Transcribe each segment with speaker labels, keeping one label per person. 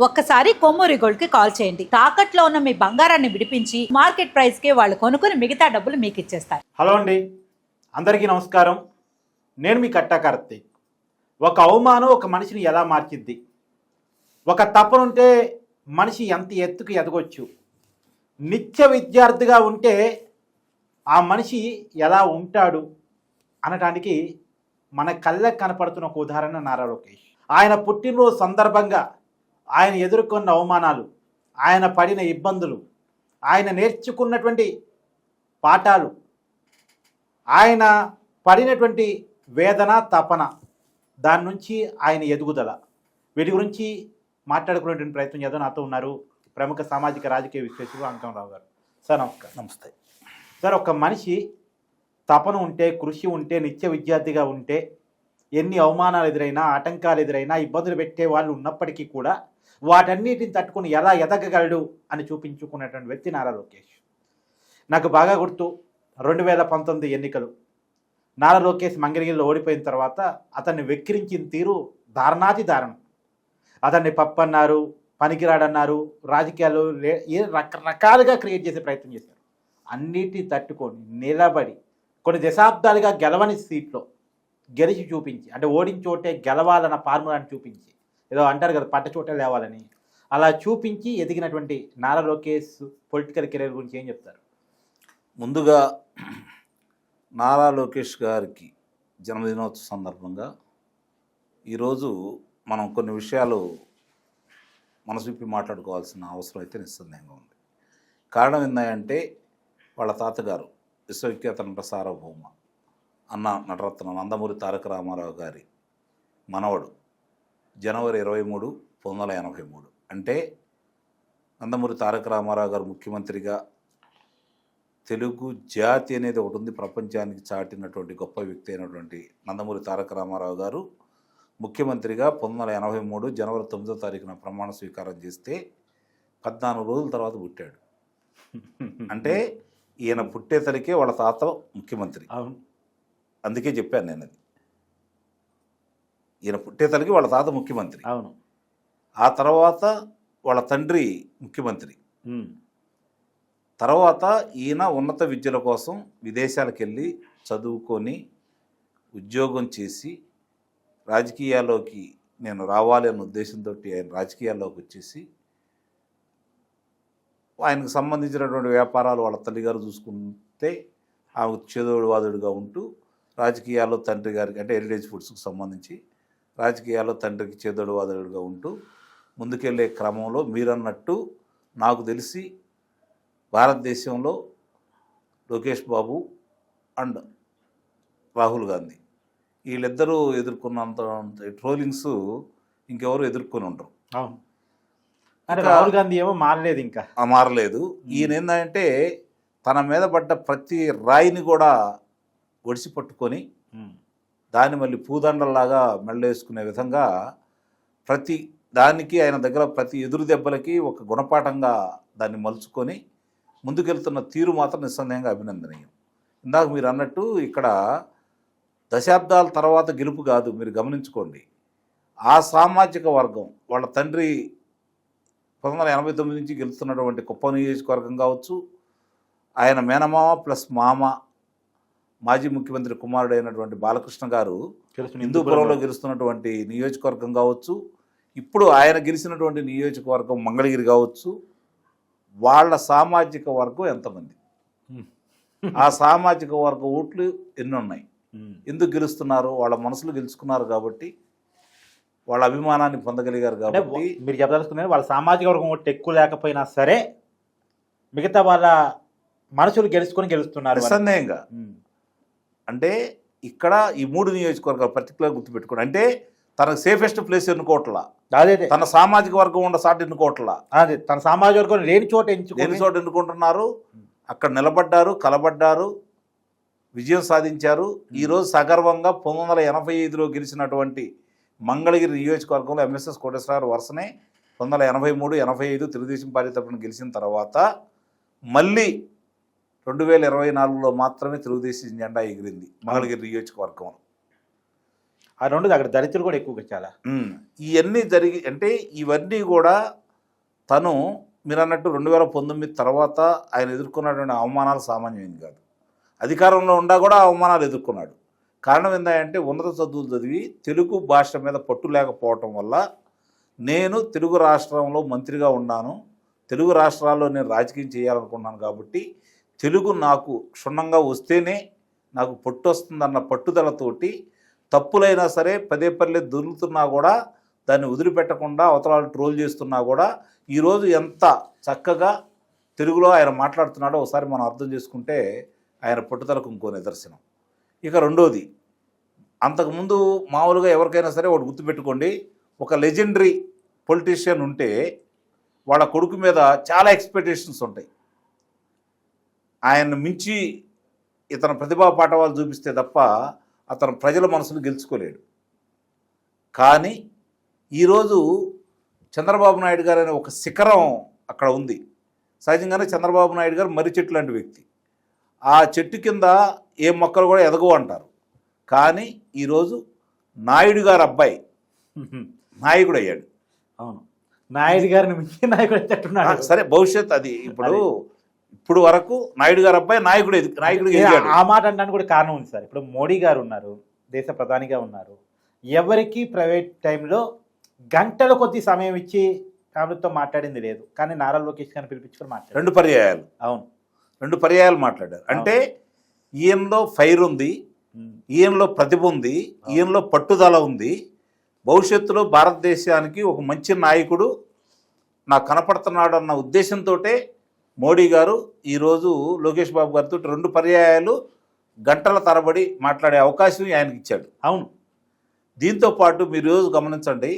Speaker 1: ఒక్కసారి కొమ్మూరి గోల్డ్కి కాల్ చేయండి. తాకట్లో ఉన్న మీ బంగారాన్ని విడిపించి మార్కెట్ ప్రైస్కి వాళ్ళు కొనుక్కుని మిగతా డబ్బులు మీకు ఇచ్చేస్తారు.
Speaker 2: హలో అండి. అందరికీ నమస్కారం. నేను మీ కట్టా కార్తీక్. ఒక అవమానం ఒక మనిషిని ఎలా మార్చిద్ది? ఒక తపనుంటే మనిషి ఎంత ఎత్తుకు ఎదగొచ్చు? నిత్య విద్యార్థిగా ఉంటే ఆ మనిషి ఎలా ఉంటాడు? అనటానికి మన కళ్ళకు కనపడుతున్న ఒక ఉదాహరణ నారా లోకేష్. ఆయన పుట్టినరోజు సందర్భంగా ఆయన ఎదుర్కొన్న అవమానాలు ఆయన పడిన ఇబ్బందులు ఆయన నేర్చుకున్నటువంటి పాఠాలు ఆయన పడినటువంటి వేదన తపన దాని నుంచి ఆయన ఎదుగుదల. వీటి గురించి మాట్లాడుకునేటువంటి ప్రయత్నం చేద్దాం. నాతో ఉన్నారు ప్రముఖ సామాజిక రాజకీయ విశ్లేషకులు అంకమరావు గారు. సార్ నమస్కారం.
Speaker 3: నమస్తే.
Speaker 2: సార్ ఒక మనిషి తపన ఉంటే కృషి ఉంటే నిత్య విద్యార్థిగా ఉంటే ఎన్ని అవమానాలు ఎదురైనా ఆటంకాలు ఎదురైనా ఇబ్బందులు పెట్టే వాళ్ళు ఉన్నప్పటికీ కూడా వాటన్నిటిని తట్టుకుని ఎలా ఎదగగలడు అని చూపించుకున్నటువంటి వ్యక్తి నారా లోకేష్. నాకు బాగా గుర్తు రెండు వేల పంతొమ్మిది ఎన్నికలు. నారా లోకేష్ మంగళగిరిలో ఓడిపోయిన తర్వాత అతన్ని వెక్కిరించిన తీరు దారుణాతి దారుణం. అతన్ని పప్పన్నారు పనికిరాడన్నారు రాజకీయాలు లే ఏ రకరకాలుగా క్రియేట్ చేసే ప్రయత్నం చేశారు. అన్నిటిని తట్టుకొని నిలబడి కొన్ని దశాబ్దాలుగా గెలవని సీట్లో గెలిచి చూపించి అంటే ఓడించోటే గెలవాలన్న ఫార్ములాని చూపించి ఏదో అంటారు కదా పట్ట చోట లేవాలని. అలా చూపించి ఎదిగినటువంటి నారా లోకేష్ పొలిటికల్ కెరీర్ గురించి ఏం చెప్తారు?
Speaker 3: ముందుగా నారా లోకేష్ గారికి జన్మదినోత్సవ సందర్భంగా ఈరోజు మనం కొన్ని విషయాలు మనసిప్పి మాట్లాడుకోవాల్సిన అవసరం అయితే నిస్సందేహంగా ఉంది. కారణం ఏంటంటే వాళ్ళ తాతగారు విశ్వవిఖ్యాత నట సార్వభౌమ అన్న నటరత్న నందమూరి తారక రామారావు గారి మనవడు జనవరి ఇరవై మూడు పంతొమ్మిది వందల ఎనభై మూడు. అంటే నందమూరి తారక రామారావు గారు ముఖ్యమంత్రిగా తెలుగు జాతి అనేది ఒకటి ఉంది. ప్రపంచానికి చాటినటువంటి గొప్ప వ్యక్తి అయినటువంటి నందమూరి తారక రామారావు గారు ముఖ్యమంత్రిగా పంతొమ్మిది వందల ఎనభై మూడు జనవరి తొమ్మిదో తారీఖున ప్రమాణ స్వీకారం చేస్తే పద్నాలుగు రోజుల తర్వాత పుట్టాడు. అంటే ఈయన పుట్టే తలికే వాళ్ళ తాత ముఖ్యమంత్రి.
Speaker 2: అవును.
Speaker 3: అందుకే చెప్పాను నేను అది ఈయన పుట్టే తలికి వాళ్ళ తాత ముఖ్యమంత్రి.
Speaker 2: అవును.
Speaker 3: ఆ తర్వాత వాళ్ళ తండ్రి ముఖ్యమంత్రి. తర్వాత ఈయన ఉన్నత విద్యల కోసం విదేశాలకు వెళ్ళి చదువుకొని ఉద్యోగం చేసి రాజకీయాల్లోకి నేను రావాలి అన్న ఉద్దేశంతో ఆయన రాజకీయాల్లోకి వచ్చేసి ఆయనకు సంబంధించినటువంటి వ్యాపారాలు వాళ్ళ తల్లిగారు చూసుకుంటే ఆమె చేదోడు వాదుడుగా ఉంటూ రాజకీయాల్లో తండ్రి గారికి అంటే హెరిటేజ్ ఫుడ్స్కి సంబంధించి రాజకీయాల్లో తండ్రికి చేదోడు వాదుడుగా ఉంటూ ముందుకెళ్ళే క్రమంలో మీరన్నట్టు నాకు తెలిసి భారతదేశంలో లోకేష్ బాబు అండ్ రాహుల్ గాంధీ. వీళ్ళిద్దరూ ఎదుర్కొన్నంత ట్రోలింగ్స్ ఇంకెవరు ఎదుర్కొని ఉండరు.
Speaker 2: అంటే రాహుల్ గాంధీ ఏమో మారలేదు ఇంకా.
Speaker 3: మారలేదు. ఈయన ఏంటంటే తన మీద పడ్డ ప్రతి రాయిని కూడా ఒడిసి పట్టుకొని. దాన్ని మళ్ళీ పూదండల్లాగా మెళ్ళేసుకునే విధంగా ప్రతి దానికి ఆయన దగ్గర ప్రతి ఎదురు దెబ్బలకి ఒక గుణపాఠంగా దాన్ని మలుచుకొని ముందుకెళ్తున్న తీరు మాత్రం నిస్సందేహంగా అభినందనీయం. ఇందాక మీరు అన్నట్టు ఇక్కడ దశాబ్దాల తర్వాత గెలుపు కాదు మీరు గమనించుకోండి. ఆ సామాజిక వర్గం వాళ్ళ తండ్రి పంతొమ్మిది ఎనభై తొమ్మిది నుంచి గెలుస్తున్నటువంటి కుప్ప నియోజకవర్గం కావచ్చు ఆయన మేనమామ ప్లస్ మామ మాజీ ముఖ్యమంత్రి కుమారుడు అయినటువంటి బాలకృష్ణ గారు హిందూపురంలో గెలుస్తున్నటువంటి నియోజకవర్గం కావచ్చు ఇప్పుడు ఆయన గెలిచినటువంటి నియోజకవర్గం మంగళగిరి కావచ్చు వాళ్ళ సామాజిక వర్గం ఎంతమంది. ఆ సామాజిక వర్గ ఓట్లు ఎన్ని ఉన్నాయి
Speaker 2: ఉమ్.
Speaker 3: ఎందుకు గెలుస్తున్నారు వాళ్ళ మనసులు గెలుచుకున్నారు కాబట్టి వాళ్ళ అభిమానాన్ని పొందగలిగారు కాబట్టి
Speaker 2: మీరు చెప్పదలుచుకునేది వాళ్ళ సామాజిక వర్గం ఓటు ఎక్కువ లేకపోయినా సరే మిగతా వాళ్ళ మనసులు గెలుచుకొని గెలుస్తున్నారు.
Speaker 3: నిస్సందేహంగా. అంటే ఇక్కడ ఈ మూడు నియోజకవర్గాలు పర్టికులర్ గుర్తుపెట్టుకోండి. అంటే తనకు సేఫెస్ట్ ప్లేస్ ఎన్నుకోవట్లా?
Speaker 2: అదే
Speaker 3: తన సామాజిక వర్గం ఉన్న సాటి ఎన్నుకోవట్లా?
Speaker 2: అదే తన సామాజిక వర్గం లేని చోట ఎంచుకొని
Speaker 3: చోట ఎన్నుకుంటున్నారు. అక్కడ నిలబడ్డారు కలబడ్డారు విజయం సాధించారు. ఈరోజు సగర్వంగా పంతొమ్మిది వందల ఎనభై ఐదులో గెలిచినటువంటి మంగళగిరి నియోజకవర్గంలో ఎంఎస్ఎస్ కోటేశ్వరరావు వరుసనే పంతొమ్మిది వందల ఎనభై మూడు ఎనభై ఐదు తెలుగుదేశం పార్టీ తరఫున గెలిచిన తర్వాత మళ్ళీ రెండు వేల ఇరవై నాలుగులో మాత్రమే తెలుగుదేశం జెండా ఎగిరింది మంగళగిరి నియోజకవర్గంలో.
Speaker 2: ఆ రెండు అక్కడ దళితులు కూడా ఎక్కువగా చాలా.
Speaker 3: ఇవన్నీ జరిగి అంటే ఇవన్నీ కూడా తను మీరు అన్నట్టు రెండు వేల పంతొమ్మిది తర్వాత ఆయన ఎదుర్కొన్నటువంటి అవమానాలు సామాన్యమైంది కాదు. అధికారంలో ఉండా కూడా అవమానాలు ఎదుర్కొన్నాడు. కారణం ఏంటంటే ఉన్నత చదువులు చదివి తెలుగు భాష మీద పట్టు లేకపోవటం వల్ల నేను తెలుగు రాష్ట్రంలో మంత్రిగా ఉన్నాను. తెలుగు రాష్ట్రాల్లో నేను రాజకీయం చేయాలనుకున్నాను కాబట్టి తెలుగు నాకు క్షుణ్ణంగా వస్తేనే నాకు పట్టు వస్తుందన్న పట్టుదలతోటి తప్పులైనా సరే పదే పల్లె దొరుకుతున్నా కూడా దాన్ని వదిలిపెట్టకుండా అవతలాలు ట్రోల్ చేస్తున్నా కూడా ఈరోజు ఎంత చక్కగా తెలుగులో ఆయన మాట్లాడుతున్నాడో ఒకసారి మనం అర్థం చేసుకుంటే ఆయన పుట్టుదలకు ఇంకో నిదర్శనం. ఇక రెండోది అంతకుముందు మామూలుగా ఎవరికైనా సరే ఒకటి గుర్తుపెట్టుకోండి ఒక లెజెండరీ పొలిటీషియన్ ఉంటే వాళ్ళ కొడుకు మీద చాలా ఎక్స్పెక్టేషన్స్ ఉంటాయి. ఆయన్ని మించి ఇతను ప్రతిభా పాఠవాలు చూపిస్తే తప్ప అతను ప్రజల మనసును గెలుచుకోలేడు. కానీ ఈరోజు చంద్రబాబు నాయుడు గారు అనే ఒక శిఖరం అక్కడ ఉంది. సహజంగానే చంద్రబాబు నాయుడు గారు మర్రి చెట్టు లాంటి వ్యక్తి. ఆ చెట్టు కింద ఏ మొక్కలు కూడా ఎదగవు అంటారు. కానీ ఈరోజు నాయుడు గారు అబ్బాయి. నాయకుడు అయ్యాడు.
Speaker 2: అవును. నాయుడు గారిని మించి నాయకుడు
Speaker 3: సరే భవిష్యత్ అది ఇప్పుడు ఇప్పుడు వరకు నాయుడు గారు అబ్బాయి నాయకుడు నాయకుడు
Speaker 2: ఆ మాట అనడానికి కూడా కారణం ఉంది సార్. ఇప్పుడు మోడీ గారు ఉన్నారు దేశ ప్రధానిగా ఉన్నారు. ఎవరికి ప్రైవేట్ టైంలో గంటల కొద్ది సమయం ఇచ్చి ఫ్యామిలీతో మాట్లాడింది లేదు. కానీ నారా లోకేష్ గారిని పిలిపించుకొని మాట్లాడారు.
Speaker 3: రెండు పర్యాయాలు.
Speaker 2: అవును.
Speaker 3: రెండు పర్యాయాలు మాట్లాడారు. అంటే ఈయనలో ఫైర్ ఉంది. ఈయనలో ప్రతిభ ఉంది ఈయనలో పట్టుదల ఉంది. భవిష్యత్తులో భారతదేశానికి ఒక మంచి నాయకుడు నాకు కనపడుతున్నాడు అన్న ఉద్దేశంతో మోడీ గారు ఈరోజు లోకేష్ బాబు గారితో రెండు పర్యాయాలు గంటల తరబడి మాట్లాడే అవకాశం ఆయనకి ఇచ్చాడు.
Speaker 2: అవును.
Speaker 3: దీంతో పాటు మీరు ఈరోజు గమనించండి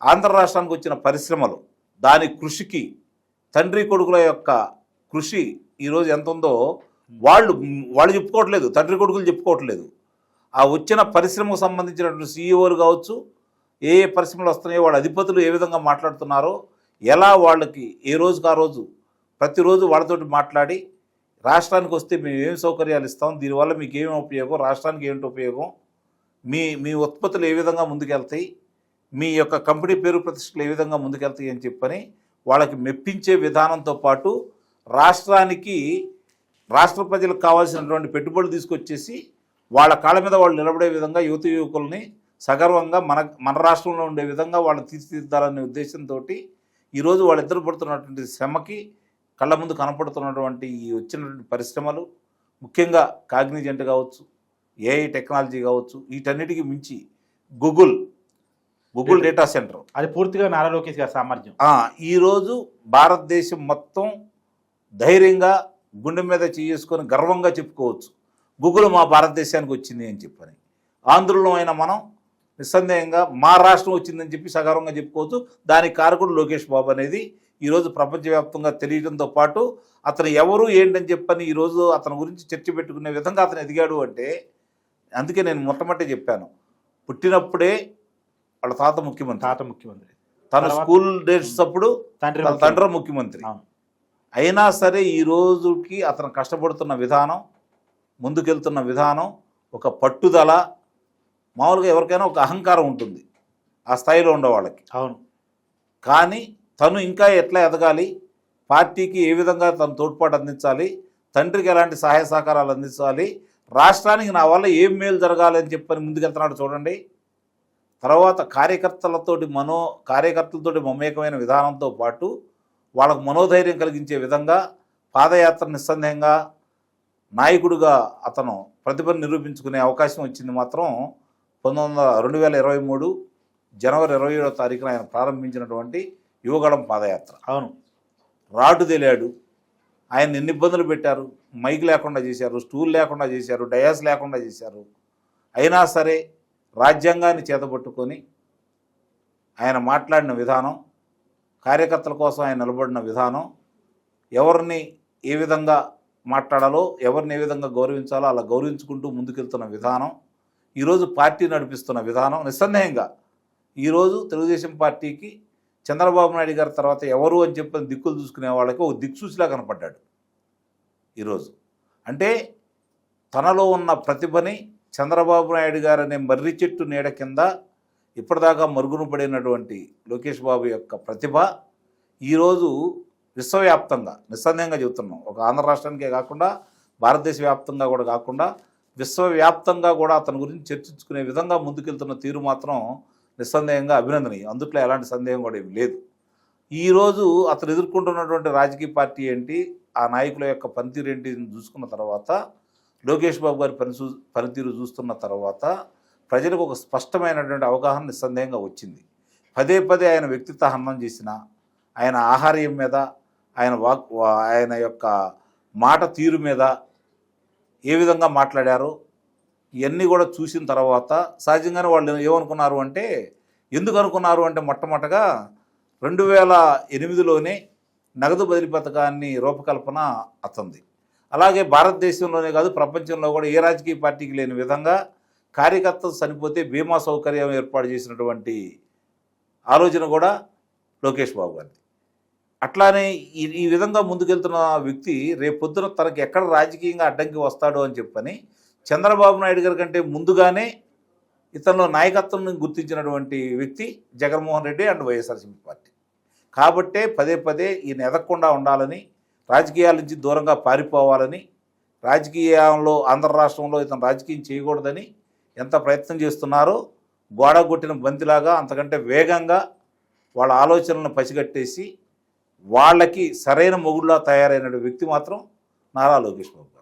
Speaker 3: ఆంధ్ర రాష్ట్రానికి వచ్చిన పరిశ్రమలు దాని కృషికి తండ్రి కొడుకుల యొక్క కృషి ఈరోజు ఎంత ఉందో వాళ్ళు వాళ్ళు చెప్పుకోవట్లేదు తండ్రి కొడుకులు చెప్పుకోవట్లేదు. ఆ వచ్చిన పరిశ్రమకు సంబంధించినటువంటి సీఈఓలు కావచ్చు ఏ ఏ పరిశ్రమలు వస్తున్నాయో వాళ్ళ అధిపతులు ఏ విధంగా మాట్లాడుతున్నారో ఎలా వాళ్ళకి ఏ రోజుకి ఆ రోజు ప్రతిరోజు వాళ్ళతోటి మాట్లాడి రాష్ట్రానికి వస్తే మేము ఏం సౌకర్యాలు ఇస్తాం దీనివల్ల మీకు ఏమి ఉపయోగం రాష్ట్రానికి ఏమిటి ఉపయోగం మీ మీ ఉత్పత్తులు ఏ విధంగా ముందుకెళ్తాయి మీ యొక్క కంపెనీ పేరు ప్రతిష్టలు ఏ విధంగా ముందుకెళ్తాయి అని చెప్పని వాళ్ళకి మెప్పించే విధానంతో పాటు రాష్ట్రానికి రాష్ట్ర ప్రజలకు కావాల్సినటువంటి పెట్టుబడులు తీసుకొచ్చేసి వాళ్ళ కాళ్ళ మీద వాళ్ళు నిలబడే విధంగా యువత యువకుల్ని సగర్వంగా మన మన రాష్ట్రంలో ఉండే విధంగా వాళ్ళు తీర్చిదిద్దాలనే ఉద్దేశంతో ఈరోజు వాళ్ళిద్దరు పడుతున్నటువంటి శ్రమకి కళ్ళ ముందు కనపడుతున్నటువంటి ఈ వచ్చినటువంటి పరిశ్రమలు ముఖ్యంగా కాగ్నిజెంట్ కావచ్చు ఏఐ టెక్నాలజీ కావచ్చు వీటన్నిటికీ మించి గూగుల్ గూగుల్ డేటా సెంటర్
Speaker 2: అది పూర్తిగా నారా లోకేష్ గారి సామర్థ్యం.
Speaker 3: ఈరోజు భారతదేశం మొత్తం ధైర్యంగా గుండె మీద చేసుకొని గర్వంగా చెప్పుకోవచ్చు. గూగుల్ మా భారతదేశానికి వచ్చింది అని చెప్పని. ఆంధ్రులో అయిన మనం నిస్సందేహంగా మా రాష్ట్రం వచ్చిందని చెప్పి సగర్వంగా చెప్పుకోవచ్చు. దానికి కారకుడు లోకేష్ బాబు అనేది ఈరోజు ప్రపంచవ్యాప్తంగా తెలియడంతో పాటు అతను ఎవరు ఏంటని చెప్పని ఈరోజు అతని గురించి చర్చ పెట్టుకునే విధంగా అతను ఎదిగాడు అంటే అందుకే నేను మొట్టమొదటి చెప్పాను. పుట్టినప్పుడే వాళ్ళ తాత ముఖ్యమంత్రి.
Speaker 2: తాత ముఖ్యమంత్రి.
Speaker 3: తన స్కూల్ డేట్స్ అప్పుడు
Speaker 2: తండ్రి.
Speaker 3: తండ్రి ముఖ్యమంత్రి. అయినా సరే ఈ రోజుకి అతను కష్టపడుతున్న విధానం ముందుకెళ్తున్న విధానం ఒక పట్టుదల మామూలుగా ఎవరికైనా ఒక అహంకారం ఉంటుంది ఆ స్థాయిలో ఉండే వాళ్ళకి.
Speaker 2: అవును.
Speaker 3: కానీ తను ఇంకా ఎట్లా ఎదగాలి? పార్టీకి ఏ విధంగా తను తోడ్పాటు అందించాలి? తండ్రికి ఎలాంటి సహాయ సహకారాలు అందించాలి? రాష్ట్రానికి నా వల్ల ఏం మేలు జరగాలి అని చెప్పని ముందుకెళ్తున్నాడు చూడండి. తర్వాత కార్యకర్తలతోటి మనో కార్యకర్తలతోటి మమేకమైన విధానంతో పాటు వాళ్ళకు మనోధైర్యం కలిగించే విధంగా పాదయాత్ర నిస్సందేహంగా నాయకుడిగా అతను ప్రతిభను నిరూపించుకునే అవకాశం వచ్చింది మాత్రం పంతొమ్మిది వందల రెండు వేల ఇరవై మూడు జనవరి ఇరవై ఏడవ తారీఖున ఆయన ప్రారంభించినటువంటి యువగళం పాదయాత్ర.
Speaker 2: అవును.
Speaker 3: రాటు తెలియాడు ఆయన ఎన్ని ఇబ్బందులు పెట్టారు? మైక్ లేకుండా చేశారు స్టూల్ లేకుండా చేశారు డయాస్ లేకుండా చేశారు. అయినా సరే రాజ్యాంగాన్ని చేతపట్టుకొని ఆయన మాట్లాడిన విధానం కార్యకర్తల కోసం ఆయన నిలబడిన విధానం ఎవరిని ఏ విధంగా మాట్లాడాలో ఎవరిని ఏ విధంగా గౌరవించాలో అలా గౌరవించుకుంటూ ముందుకెళ్తున్న విధానం ఈరోజు పార్టీ నడిపిస్తున్న విధానం నిస్సందేహంగా ఈరోజు తెలుగుదేశం పార్టీకి చంద్రబాబు నాయుడు గారి తర్వాత ఎవరు అని చెప్పి దిక్కులు చూసుకునే వాళ్ళకి ఒక దిక్సూచిలా కనపడ్డాడు ఈరోజు. అంటే తనలో ఉన్న ప్రతిభని చంద్రబాబు నాయుడు గారు అనే మర్రి చెట్టు నీడ కింద ఇప్పటిదాకా మరుగున పడినటువంటి లోకేష్ బాబు యొక్క ప్రతిభ ఈరోజు విశ్వవ్యాప్తంగా నిస్సందేహంగా చెబుతున్నాం. ఒక ఆంధ్ర రాష్ట్రానికే కాకుండా భారతదేశ వ్యాప్తంగా కూడా కాకుండా విశ్వవ్యాప్తంగా కూడా అతని గురించి చర్చించుకునే విధంగా ముందుకెళ్తున్న తీరు మాత్రం నిస్సందేహంగా అభినందనీయం. అందుట్లో ఎలాంటి సందేహం కూడా ఏమి లేదు. ఈరోజు అతను ఎదుర్కొంటున్నటువంటి రాజకీయ పార్టీ ఏంటి ఆ నాయకుల యొక్క పనితీరు ఏంటి చూసుకున్న తర్వాత లోకేష్ బాబు గారి పని పనితీరు చూస్తున్న తర్వాత ప్రజలకు ఒక స్పష్టమైనటువంటి అవగాహన నిస్సందేహంగా వచ్చింది. పదే పదే ఆయన వ్యక్తిత్వ హననం చేసిన ఆయన ఆహార్యం మీద ఆయన వాక్ ఆయన యొక్క మాట తీరు మీద ఏ విధంగా మాట్లాడారో ఇవన్నీ కూడా చూసిన తర్వాత సహజంగానే వాళ్ళు ఏమనుకున్నారు అంటే ఎందుకు అనుకున్నారు అంటే మొట్టమొదటగా రెండు వేల ఎనిమిదిలోనే నగదు బదిలీ పథకాన్ని రూపకల్పన అతంది. అలాగే భారతదేశంలోనే కాదు ప్రపంచంలో కూడా ఏ రాజకీయ పార్టీకి లేని విధంగా కార్యకర్తలు చనిపోతే బీమా సౌకర్యం ఏర్పాటు చేసినటువంటి ఆలోచన కూడా లోకేష్ బాబు గారిది. అట్లానే ఈ ఈ విధంగా ముందుకెళ్తున్న వ్యక్తి రేపొద్దున తనకి ఎక్కడ రాజకీయంగా అడ్డంకి వస్తాడో అని చెప్పని చంద్రబాబు నాయుడు గారి కంటే ముందుగానే ఇతనిలో నాయకత్వం గుర్తించినటువంటి వ్యక్తి Jaganmohan Reddy and YSRCP party. కాబట్టే పదే పదే ఈయన ఎదగకుండా ఉండాలని రాజకీయాల నుంచి దూరంగా పారిపోవాలని రాజకీయంలో ఆంధ్ర రాష్ట్రంలో ఇతను రాజకీయం చేయకూడదని ఎంత ప్రయత్నం చేస్తున్నారో గోడ కొట్టిన బంతిలాగా అంతకంటే వేగంగా వాళ్ళ ఆలోచనలను పసిగట్టేసి వాళ్ళకి సరైన మొగుడులా తయారైన వ్యక్తి మాత్రం నారా లోకేష్ బాబు.